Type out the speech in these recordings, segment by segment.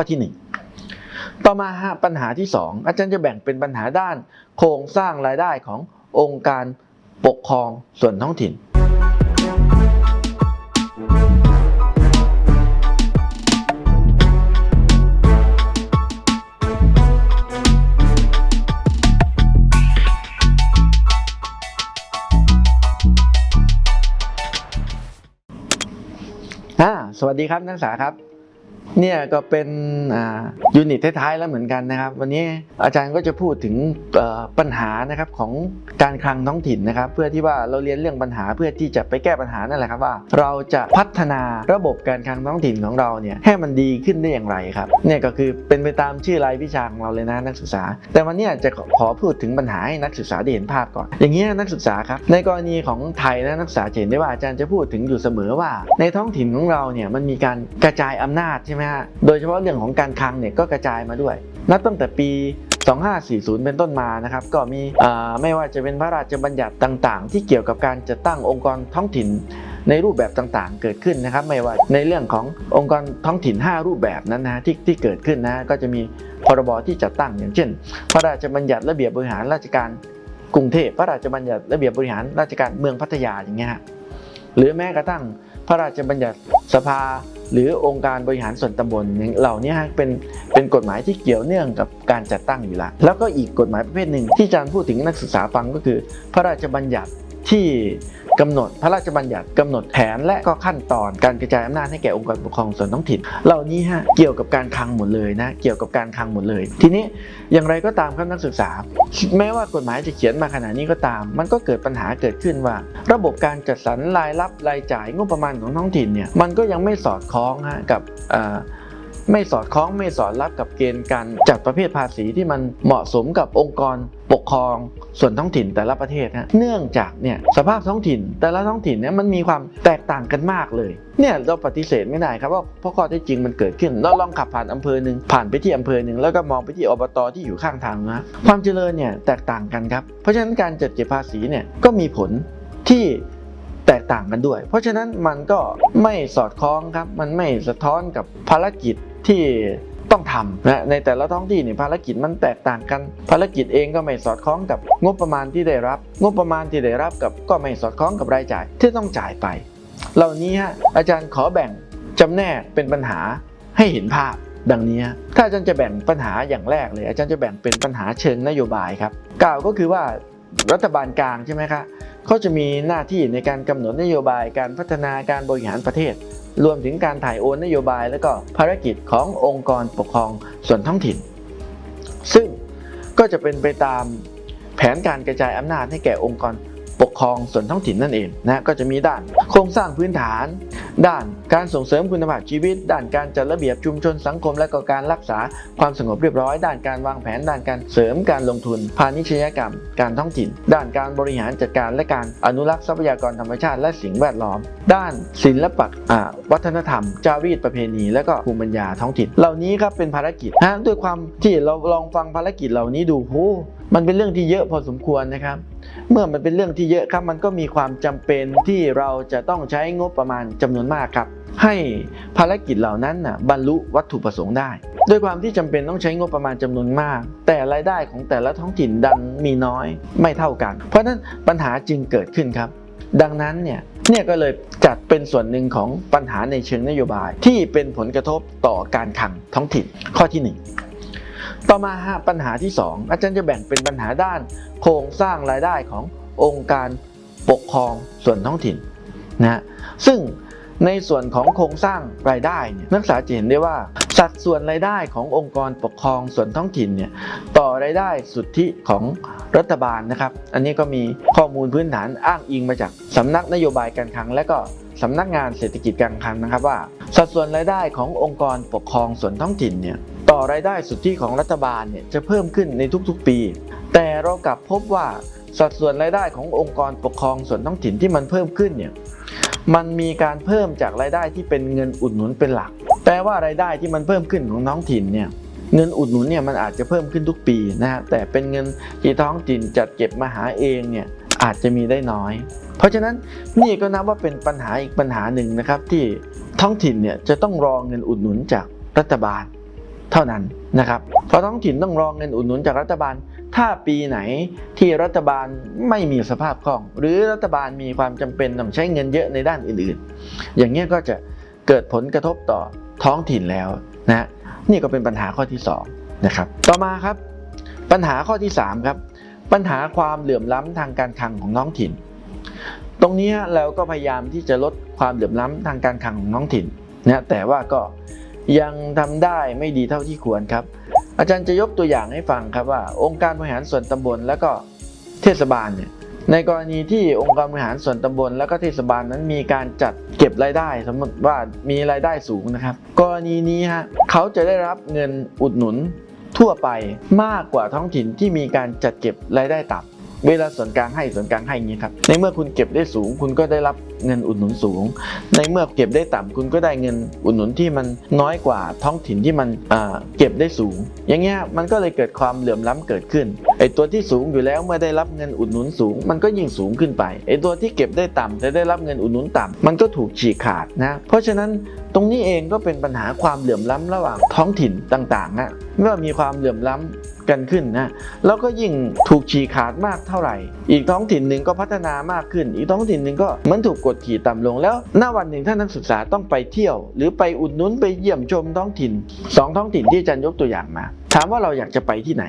ข้อที่หนึ่งต่อมาปัญหาที่สองอาจารย์จะแบ่งเป็นปัญหาด้าน โครงสร้างรายได้ขององค์การปกครองส่วนท้องถิ่นอ่าสวัสดีครับนักศึกษาครับ เนี่ยก็เป็นยูนิตท้ายๆแล้วเหมือนกันนะครับ วันนี้อาจารย์ก็จะพูดถึงปัญหานะครับของการคลังท้องถิ่นนะครับ เพื่อที่ว่าเราเรียนเรื่องปัญหาเพื่อที่จะไปแก้ปัญหานั่นแหละครับว่า เราจะพัฒนาระบบการคลังท้องถิ่นของเราเนี่ยให้มันดีขึ้นได้อย่างไรครับเนี่ยก็คือเป็นไปตามชื่อรายวิชาของเราเลยนะนักศึกษา แต่วันนี้จะขอพูดถึงปัญหาให้นักศึกษาได้เห็นภาพก่อน อย่างนี้ยนักศึกษาครับในกรณีของไทยนะนักศึกษาเห็นได้ว่าอาจารย์จะพูดถึงอยู่เสมอว่า ในท้องถิ่นของเราเนี่ยมันมีการกระจายอำนาจใช่ไหมฮะ โดยเฉพาะเรื่องของการคลังเนี่ยก็กระจายมาด้วย นับตั้งแต่ปี 2540 เป็นต้นมานะครับ ก็มีไม่ว่าจะเป็นพระราชบัญญัติต่างๆ ที่เกี่ยวกับการจัดตั้งองค์กรท้องถิ่นในรูปแบบต่างๆ เกิดขึ้นนะครับ ไม่ว่าในเรื่องขององค์กรท้องถิ่น 5 รูปแบบนั้นนะที่ที่เกิดขึ้นนะก็จะมีพรบที่จัดตั้งอย่างเช่น พระราชบัญญัติระเบียบบริหารราชการกรุงเทพพระราชบัญญัติระเบียบบริหารราชการเมืองพัทยาอย่างเงี้ยหรือแม้กระทั่งพระราชบัญญัติสภา หรือองค์การบริหารส่วนตำบลอย่เหล่านี้ฮะเป็นเป็นกฎหมายที่เกี่ยวเนื่องกับการจัดตั้งอยู่แล้วแล้วก็อีกกฎหมายประเภทหนึ่งที่อาจารย์พูดถึงนักศึกษาฟังก็คือ พระราชบัญญัติที่ กำหนดพระราชบัญญัติกำหนดแผนและก็ขั้นตอนการกระจายอำนาจให้แก่องค์กรปกครองส่วนท้องถิ่น เหล่านี้ฮะเกี่ยวกับการคลังหมดเลยนะเกี่ยวกับการคลังหมดเลย ทีนี้อย่างไรก็ตามครับนักศึกษา แม้ว่ากฎหมายจะเขียนมาขนาดนี้ก็ตาม มันก็เกิดปัญหาเกิดขึ้นว่า ระบบการจัดสรรรายรับรายจ่ายงบประมาณของท้องถิ่นเนี่ยมันก็ยังไม่สอดคล้องฮะกับ ไม่สอดคล้องไม่สอดรับกับเกณฑ์การจัดประเภทภาษีที่มันเหมาะสมกับองค์กรปกครองส่วนท้องถิ่นแต่ละประเทศฮะเนื่องจากเนี่ยสภาพท้องถิ่น แต่ละท้องถิ่นเนี่ยมันมีความแตกต่างกันมากเลยเนี่ยเราปฏิเสธไม่ได้ครับว่าเพราะข้อเท็จจริงมันเกิดขึ้น เราลองขับผ่านอำเภอหนึ่งผ่านไปที่อำเภอหนึ่งแล้วก็มองไปที่อบตที่อยู่ข้างทางนะความเจริญเนี่ยแตกต่างกันครับเพราะฉะนั้นการจัดเก็บภาษีเนี่ยก็มีผลที่แตกต่างกันด้วย เพราะฉะนั้นมันก็ไม่สอดคล้องครับ มันไม่สะท้อนกับภารกิจ ที่ต้องทำนะในแต่ละท้องที่เนี่ยภารกิจมันแตกต่างกัน ภารกิจเองก็ไม่สอดคล้องกับงบประมาณที่ได้รับ งบประมาณที่ได้รับกับก็ไม่สอดคล้องกับรายจ่ายที่ต้องจ่ายไป เหล่านี้ฮะอาจารย์ขอแบ่งจำแนกเป็นปัญหาให้เห็นภาพดังนี้ ถ้าอาจารย์จะแบ่งปัญหาอย่างแรกเลย อาจารย์จะแบ่งเป็นปัญหาเชิงนโยบายครับกล่าวก็คือว่ารัฐบาลกลางใช่ไหมครับเขาจะมีหน้าที่ในการกำหนดนโยบายการพัฒนาการบริหารประเทศ รวมถึงการถ่ายโอนนโยบาย และก็ภารกิจขององค์กรปกครองส่วนท้องถิ่น ซึ่งก็จะเป็นไปตามแผนการกระจายอำนาจให้แก่องค์กร ปกครองส่วนท้องถิ่นนั่นเองนะก็จะมีด้านโครงสร้างพื้นฐาน ด้านการส่งเสริมคุณภาพชีวิต ด้านการจัดระเบียบชุมชนสังคมและก็การรักษาความสงบเรียบร้อย ด้านการวางแผน ด้านการเสริมการลงทุน พาณิชยกรรม การท้องถิ่น ด้านการบริหารจัดการและการอนุรักษ์ทรัพยากรธรรมชาติและสิ่งแวดล้อม ด้านศิลปะวัฒนธรรม จารีตประเพณี และก็ภูมิปัญญาท้องถิ่น เหล่านี้ครับเป็นภารกิจนะด้วยความที่เราลองฟังภารกิจเหล่านี้ดูโห มันเป็นเรื่องที่เยอะพอสมควรนะครับ เมื่อมันเป็นเรื่องที่เยอะครับ มันก็มีความจำเป็นที่เราจะต้องใช้งบประมาณจำนวนมากครับ ให้ภารกิจเหล่านั้นน่ะบรรลุวัตถุประสงค์ได้ด้วยความที่จำเป็นต้องใช้งบประมาณจำนวนมาก แต่รายได้ของแต่ละท้องถิ่นดันมีน้อยไม่เท่ากัน เพราะฉะนั้นปัญหาจึงเกิดขึ้นครับ ดังนั้นเนี่ยเนี่ยก็เลยจัดเป็นส่วนหนึ่งของปัญหาในเชิงนโยบาย ที่เป็นผลกระทบต่อการคังท้องถิ่นข้อที่หนึ่ง ต่อมาปัญหาที่ 2 อาจารย์จะแบ่งเป็นปัญหาด้าน โครงสร้างรายได้ขององค์การปกครองส่วนท้องถิ่นนะฮะซึ่งในส่วนของโครงสร้างรายได้เนี่ยนักศึกษาจะเห็นได้ว่า สัดส่วนรายได้ขององค์กรปกครองส่วนท้องถิ่นเนี่ยต่อรายได้สุทธิของรัฐบาลนะครับ อันนี้ก็มีข้อมูลพื้นฐานอ้างอิงมาจากสำนักนโยบายการคลัง และก็สำนักงานเศรษฐกิจการคลังนะครับว่า สัดส่วนรายได้ขององค์กรปกครองส่วนท้องถิ่นเนี่ย ต่อรายได้สุทธิของรัฐบาลเนี่ยจะเพิ่มขึ้นในทุกๆปี แต่เรากลับพบว่าสัดส่วนรายได้ขององค์กรปกครองส่วนท้องถิ่นที่มันเพิ่มขึ้นเนี่ยมันมีการเพิ่มจากรายได้ที่เป็นเงินอุดหนุนเป็นหลัก แปลว่ารายได้ที่มันเพิ่มขึ้นของท้องถิ่นเนี่ยเงินอุดหนุนเนี่ยมันอาจจะเพิ่มขึ้นทุกปีนะฮะแต่เป็นเงินที่ท้องถิ่นจัดเก็บมาหาเองเนี่ยอาจจะมีได้น้อย เพราะฉะนั้นนี่ก็นับว่าเป็นปัญหาอีกปัญหาหนึ่งนะครับที่ท้องถิ่นเนี่ยจะต้องรอเงินอุดหนุนจากรัฐบาล เท่านั้นนะครับเพราะท้องถิ่นต้องรองเงินอุดหนุนจากรัฐบาล ถ้าปีไหนที่รัฐบาลไม่มีสภาพคล่อง หรือรัฐบาลมีความจำเป็นต้องใช้เงินเยอะในด้านอื่นๆ อย่างนี้ยก็จะเกิดผลกระทบต่อท้องถิ่นแล้วนะนี่ก็เป็นปัญหาข้อที่สองนะครับต่อมาครับ ปัญหาข้อที่สามครับปัญหาความเหลื่อมล้ำทางการคลังของท้องถิ่น ตรงนี้เราก็พยายามที่จะลดความเหลื่อมล้ำทางการคลังของท้องถิ่นนะแต่ว่าก็ ยังทำได้ไม่ดีเท่าที่ควรครับ อาจารย์จะยกตัวอย่างให้ฟังครับว่า องค์การบริหารส่วนตำบลแล้วก็เทศบาลเนี่ยในกรณีที่องค์การบริหารส่วนตำบลแล้วก็เทศบาลนั้นมีการจัดเก็บรายได้ สมมติว่ามีรายได้สูงนะครับ กรณีนี้ฮะเขาจะได้รับเงินอุดหนุนทั่วไปมากกว่าท้องถิ่นที่มีการจัดเก็บรายได้ต่ำ เวลาส่วนกลางให้ส่วนกลางให้อย่างนี้ครับ ในเมื่อคุณเก็บได้สูง คุณก็ได้รับเงินอุดหนุนสูง ในเมื่อเก็บได้ต่ำคุณก็ได้เงินอุดหนุนที่มันน้อยกว่าท้องถิ่นที่มันเก็บได้สูง อย่างเงี้ยมันก็เลยเกิดความเหลื่อมล้ำเกิดขึ้น ไอ้ตัวที่สูงอยู่แล้วเมื่อได้รับเงินอุดหนุนสูง มันก็ยิ่งสูงขึ้นไปไอ้ตัวที่เก็บได้ต่ำแต่ได้รับเงินอุดหนุนต่ำมันก็ถูกฉีกขาดนะเพราะฉะนั้นตรงนี้เองก็เป็นปัญหาความเหลื่อมล้ำระหว่างท้องถิ่นต่างๆนะเมื่อมีความเหลื่อมล้ำกันขึ้นนะแล้วก็ยิ่งถูกฉีกขาดมากเท่าไหร่ อีกท้องถิ่นหนึ่งก็พัฒนามากขึ้น อีกท้องถิ่นหนึ่งก็เหมันถูกกดขี่ต่ำลงแล้วหน้าวันหนึ่งถ้านักศึกษาต้องไปเที่ยว หรือไปอุดหนุนไปเยี่ยมชมท้องถิ่นสองท้องถิ่นที่อาจารย์ยกตัวอย่างมาถามว่าเราอยากจะไปที่ไหน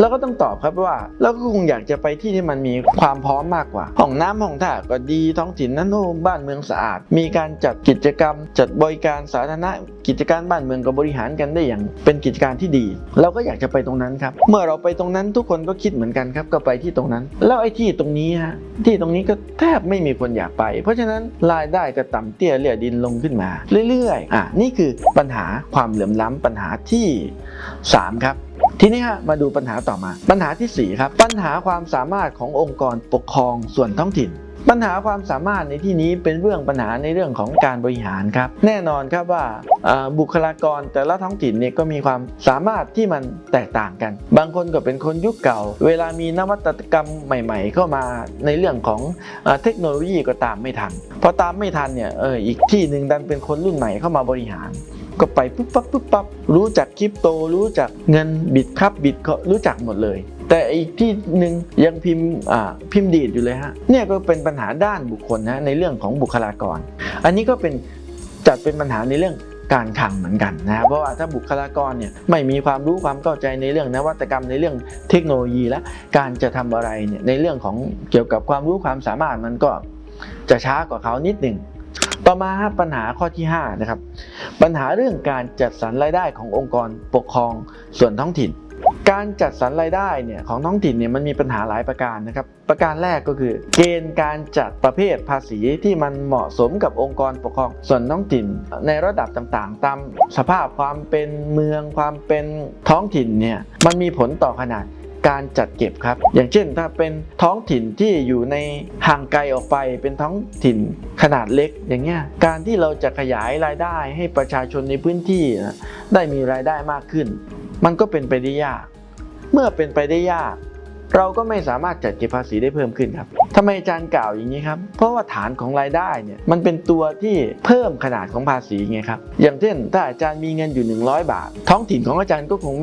เราก็ต้องตอบครับว่าเราก็คงอยากจะไปที่ที่มันมีความพร้อมมากกว่าห้องน้ำห้องท่าก็ดีท้องถิ่นนั้นโอ้บ้านเมืองสะอาด มีการจัดกิจกรรม จัดบริการสาธารณะกิจการบ้านเมืองก็บริหารกันได้อย่างเป็นกิจการที่ดี เราก็อยากจะไปตรงนั้นครับ เมื่อเราไปตรงนั้นทุกคนก็คิดเหมือนกันครับก็ไปที่ตรงนั้น แล้วไอ้ที่ตรงนี้ฮะที่ตรงนี้ก็แทบไม่มีคนอยากไป เพราะฉะนั้นรายได้ก็ต่ำเตี้ยเลี่ยดินลงขึ้นมา เรื่อยๆอะนี่คือปัญหาความเหลื่อมล้ำปัญหาที่สามครับ ทีนี้ฮะมาดูปัญหาต่อมา ปัญหาที่ 4 ครับ ปัญหาความสามารถขององค์กรปกครองส่วนท้องถิ่น ปัญหาความสามารถในที่นี้เป็นเรื่องปัญหาในเรื่องของการบริหารครับ แน่นอนครับว่าบุคลากรแต่ละท้องถิ่นเนี่ยก็มีความสามารถที่มันแตกต่างกัน บางคนก็เป็นคนยุคเก่า เวลามีนวัตกรรมใหม่ ๆ เข้ามาในเรื่องของอเทคโนโลยีก็ตามไม่ทันพอตามไม่ทันเนี่ยเอออีกที่หนึ่งดันเป็นคนรุ่นใหม่เข้ามาบริหาร ก็ไปปุ๊บปั๊บปุ๊บปั๊บรู้จักคริปโต รู้จักเงินบิตครับบิตก็รู้จักหมดเลย แต่อีกที่หนึ่งยังพิมพ์พิมพ์ดีดอยู่เลยฮะเนี่ยก็เป็นปัญหาด้านบุคคลนะในเรื่องของบุคลากร อันนี้ก็เป็นจัดเป็นปัญหาในเรื่องการคลังเหมือนกันนะเพราะว่าถ้าบุคลากรเนี่ยไม่มีความรู้ความเข้าใจในเรื่องนวัตกรรมในเรื่องเทคโนโลยีและการจะทำอะไรเนี่ยในเรื่องของเกี่ยวกับความรู้ความสามารถมันก็จะช้ากว่าเขานิดหนึ่ง ต่อมาปัญหาข้อที่5นะครับปัญหาเรื่องการจัดสรรรายได้ขององค์กรปกครองส่วนท้องถิ่น การจัดสรรรายได้เนี่ยของท้องถิ่นเนี่ยมันมีปัญหาหลายประการนะครับประการแรกก็คือ เกณฑ์การจัดประเภทภาษีที่มันเหมาะสมกับองค์กรปกครองส่วนท้องถิ่น ในระดับต่างๆ ตามสภาพความเป็นเมืองความเป็นท้องถิ่นเนี่ยมันมีผลต่อขนาด การจัดเก็บครับ อย่างเช่นถ้าเป็นท้องถิ่นที่อยู่ในห่างไกลออกไปเป็นท้องถิ่นขนาดเล็กอย่างเงี้ยการที่เราจะขยายรายได้ให้ประชาชนในพื้นที่ได้มีรายได้มากขึ้น มันก็เป็นไปได้ยาก เมื่อเป็นไปได้ยาก เราก็ไม่สามารถจัดเก็บภาษีได้เพิ่มขึ้นครับทำไมอาจารย์กล่าวอย่างนี้ครับ เพราะว่าฐานของรายได้เนี่ยมันเป็นตัวที่เพิ่มขนาดของภาษีไงครับ อย่างเช่นถ้าอาจารย์มีเงินอยู่ 100 บาท ท้องถิ่นของอาจารย์ก็คง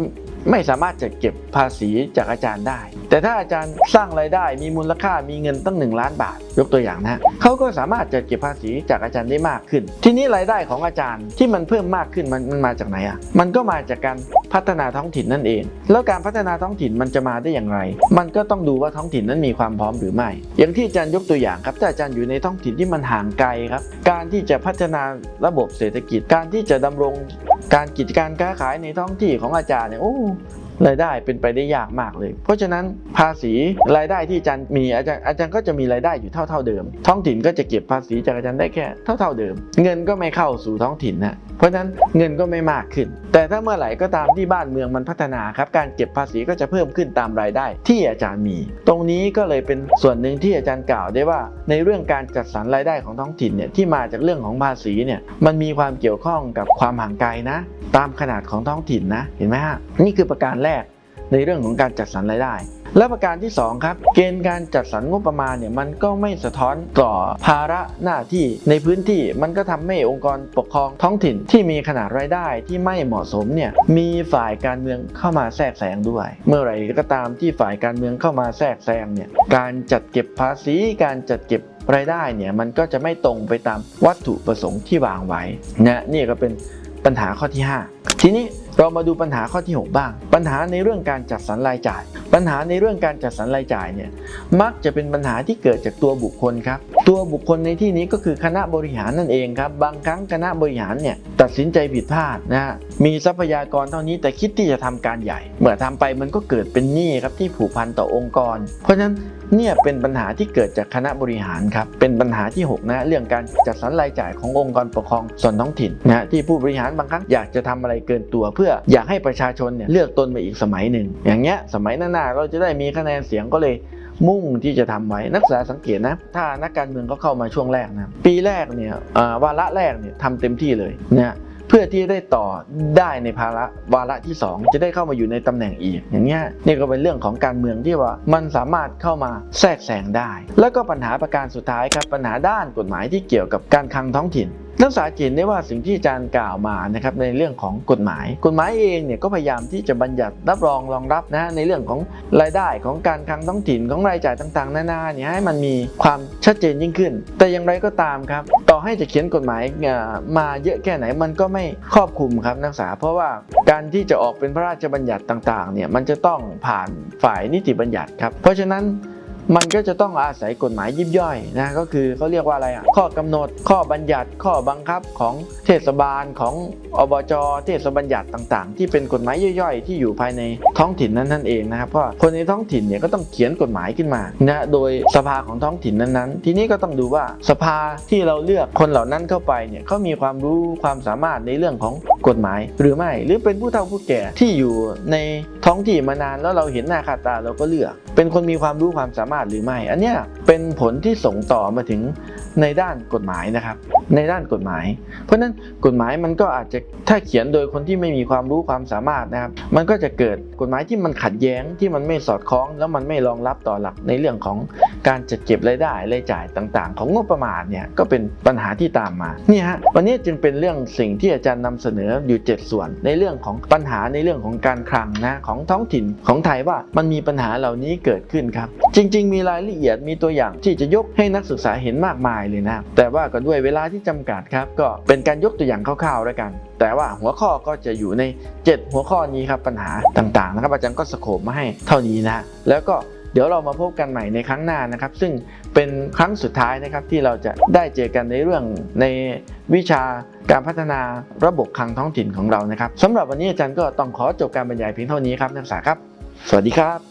ไม่สามารถจะเก็บภาษีจากอาจารย์ได้ แต่ถ้าอาจารย์สร้างรายได้มีมูลค่ามีเงินตั้ง 1 ล้านบาท ยกตัวอย่างนะเขาก็สามารถจัดเก็บภาษีจากอาจารย์ได้มากขึ้น ทีนี้รายได้ของอาจารย์ที่มันเพิ่มมากขึ้นมันมันมาจากไหนอะมันก็มาจากการพัฒนาท้องถิ่นนั่นเอง แล้วการพัฒนาท้องถิ่นมันจะมาได้อย่างไร มันก็ต้องดูว่าท้องถิ่นนั้นมีความพร้อมหรือไม่ อย่างที่อาจารย์ยกตัวอย่างครับถ้าอาจารย์อยู่ในท้องถิ่นที่มันห่างไกลครับการที่จะพัฒนาระบบเศรษฐกิจการที่จะดำรงการกิจการค้าขายในท้องที่ของอาจารย์เนี่ยโอ้ รายได้เป็นไปได้ยากมากเลย เพราะฉะนั้นภาษีรายได้ที่อาจารย์มีอาจารย์อาจารย์ก็จะมีรายได้อยู่เท่าเท่าๆเดิม ท้องถิ่นก็จะเก็บภาษีจากอาจารย์ได้แค่เท่าเท่าๆเดิม เงินก็ไม่เข้าสู่ท้องถิ่นนะ เพราะฉะนั้นเงินก็ไม่มากขึ้น แต่ถ้าเมื่อไหร่ก็ตามที่บ้านเมืองมันพัฒนาครับ การเก็บภาษีก็จะเพิ่มขึ้นตามรายได้ ที่อาจารย์มี ตรงนี้ก็เลยเป็นส่วนหนึ่งที่อาจารย์กล่าวได้ว่า ในเรื่องการจัดสรรรายได้ของท้องถิ่นเนี่ยที่มาจากเรื่องของภาษีเนี่ยมันมีความเกี่ยวข้องกับความห่างไกลนะ ตามขนาดของท้องถิ่นนะเห็นไหมฮะนี่คือประการแรกในเรื่องของการจัดสรรรายได้ และประการที่สองครับ เกณฑ์การจัดสรรงบประมาณเนี่ยมันก็ไม่สะท้อนต่อภาระหน้าที่ในพื้นที่มันก็ทำให้องค์กรปกครองท้องถิ่นที่มีขนาดรายได้ที่ไม่เหมาะสมเนี่ยมีฝ่ายการเมืองเข้ามาแทรกแซงด้วย เมื่อไหร่ก็ตามที่ฝ่ายการเมืองเข้ามาแทรกแซงเนี่ยการจัดเก็บภาษีการจัดเก็บรายได้เนี่ยมันก็จะไม่ตรงไปตามวัตถุประสงค์ที่วางไว้นะนี่ก็เป็นปัญหาข้อที่ 5 ทีนี้ เรามาดูปัญหาข้อที่ 6 บ้าง ปัญหาในเรื่องการจัดสรรรายจ่าย ปัญหาในเรื่องการจัดสรรรายจ่ายเนี่ยมักจะเป็นปัญหาที่เกิดจากตัวบุคคลครับ ตัวบุคคลในที่นี้ก็คือคณะบริหารนั่นเองครับ บางครั้งคณะบริหารเนี่ยตัดสินใจผิดพลาดนะฮะ มีทรัพยากรเท่านี้แต่คิดที่จะทำการใหญ่ เมื่อทำไปมันก็เกิดเป็นหนี้ครับที่ผูกพันต่อองค์กร เพราะฉะนั้น เนี่ยเป็นปัญหาที่เกิดจากคณะบริหารครับ เป็นปัญหาที่ 6 นะเรื่องการจัดสรรรายจ่ายขององค์กรปกครองส่วนท้องถิ่นนะที่ผู้บริหารบางครั้งอยากจะทำอะไรเกินตัว เพื่ออยากให้ประชาชนเนี่ยเลือกตนไปอีกสมัยหนึ่งอย่างเงี้ยสมัยหน้าๆเราจะได้มีคะแนนเสียงก็เลยมุ่งที่จะทำไว้นักศึกษาสังเกตนะ ถ้านักการเมืองเขาเข้ามาช่วงแรกนะปีแรกเนี่ยวาระแรกเนี่ยทำเต็มที่เลยนะ พื่อที่ได้ต่อได้ในภาระวาระที่ 2 จะได้เข้ามาอยู่ในตำแหน่งอีก อย่างเงี้ยนี่ก็เป็นเรื่องของการเมืองที่ว่ามันสามารถเข้ามาแทรกแซงได้ แล้วก็ปัญหาประการสุดท้ายครับปัญหาด้านกฎหมายที่เกี่ยวกับการคลังท้องถิ่น นักศึกษาจะเห็นได้ว่าสิ่งที่อาจารย์กล่าวมานะครับในเรื่องของกฎหมาย กฎหมายเองเนี่ยก็พยายามที่จะบัญญัติรับรองรองรับนะในเรื่องของรายได้ของการคลังท้องถิ่นของรายจ่ายต่างๆนานาเนี่ยให้มันมีความชัดเจนยิ่งขึ้น แต่อย่างไรก็ตามครับ ต่อให้จะเขียนกฎหมายมาเยอะแค่ไหนมันก็ไม่ครอบคลุมครับนักศึกษา เพราะว่าการที่จะออกเป็นพระราชบัญญัติต่างๆเนี่ยมันจะต้องผ่านฝ่ายนิติบัญญัติครับเพราะฉะนั้น มันก็จะต้องอาศัยกฎหมายยิบย่อยนะก็คือเขาเรียกว่าอะไรอะข้อกำหนด ข้อบัญญัติ ข้อบังคับของเทศบาลของอบจเทศบัญญัติต่างๆ ที่เป็นกฎหมายย่อยๆ ที่อยู่ภายในท้องถิ่นนั้นนั่นเองนะครับเพราะคนในท้องถิ่นเนี่ยก็ต้องเขียนกฎหมายขึ้นมานะโดยสภาของท้องถิ่นนั้นๆ ทีนี้ก็ต้องดูว่าสภาที่เราเลือกคนเหล่านั้นเข้าไปเนี่ยเขามีความรู้ความสามารถในเรื่องของกฎหมาย หรือไม่หรือเป็นผู้เฒ่าผู้แก่ที่อยู่ในท้องที่มานานแล้วเราเห็นหน้าค่าตาเราก็เลือก เป็นคนมีความรู้ความสามารถหรือไม่ อันนี้เป็นผลที่ส่งต่อมาถึงในด้านกฎหมายนะครับ ในด้านกฎหมาย เพราะฉะนั้นกฎหมายมันก็อาจจะถ้าเขียนโดยคนที่ไม่มีความรู้ความสามารถนะครับ มันก็จะเกิดกฎหมายที่มันขัดแย้งที่มันไม่สอดคล้อง แล้วมันไม่รองรับต่อหลักในเรื่องของการจัดเก็บรายได้รายจ่ายต่าง ๆ ของงบประมาณเนี่ยก็เป็นปัญหาที่ตามมาเนี่ยฮะวันนี้จึงเป็นเรื่องสิ่งที่อาจารย์นำเสนออยู่ 7 ส่วน ในเรื่องของปัญหาในเรื่องของการคลังนะของท้องถิ่นของไทยว่ามันมีปัญหาเหล่านี้เกิดขึ้นครับ จริง ๆ มีรายละเอียดมีตัวอย่างที่จะยกให้นักศึกษาเห็นมากมายเลยนะแต่ว่าก็ด้วยเวลาที่จำกัดครับ ก็เป็นการยกตัวอย่างคร่าวๆแล้วกัน แต่ว่าหัวข้อก็จะอยู่ใน 7 หัวข้อนี้ครับปัญหาต่างๆนะครับอาจารย์ก็สโคปมาให้เท่านี้นะแล้วก็เดี๋ยวเรามาพบกันใหม่ในครั้งหน้านะครับ ซึ่งเป็นครั้งสุดท้ายนะครับที่เราจะได้เจอกันในเรื่องในวิชาการพัฒนาระบบคลังท้องถิ่นของเรานะครับสำหรับวันนี้อาจารย์ก็ต้องขอจบการบรรยายเพียงเท่านี้ครับนักศึกษาครับ สวัสดีครับ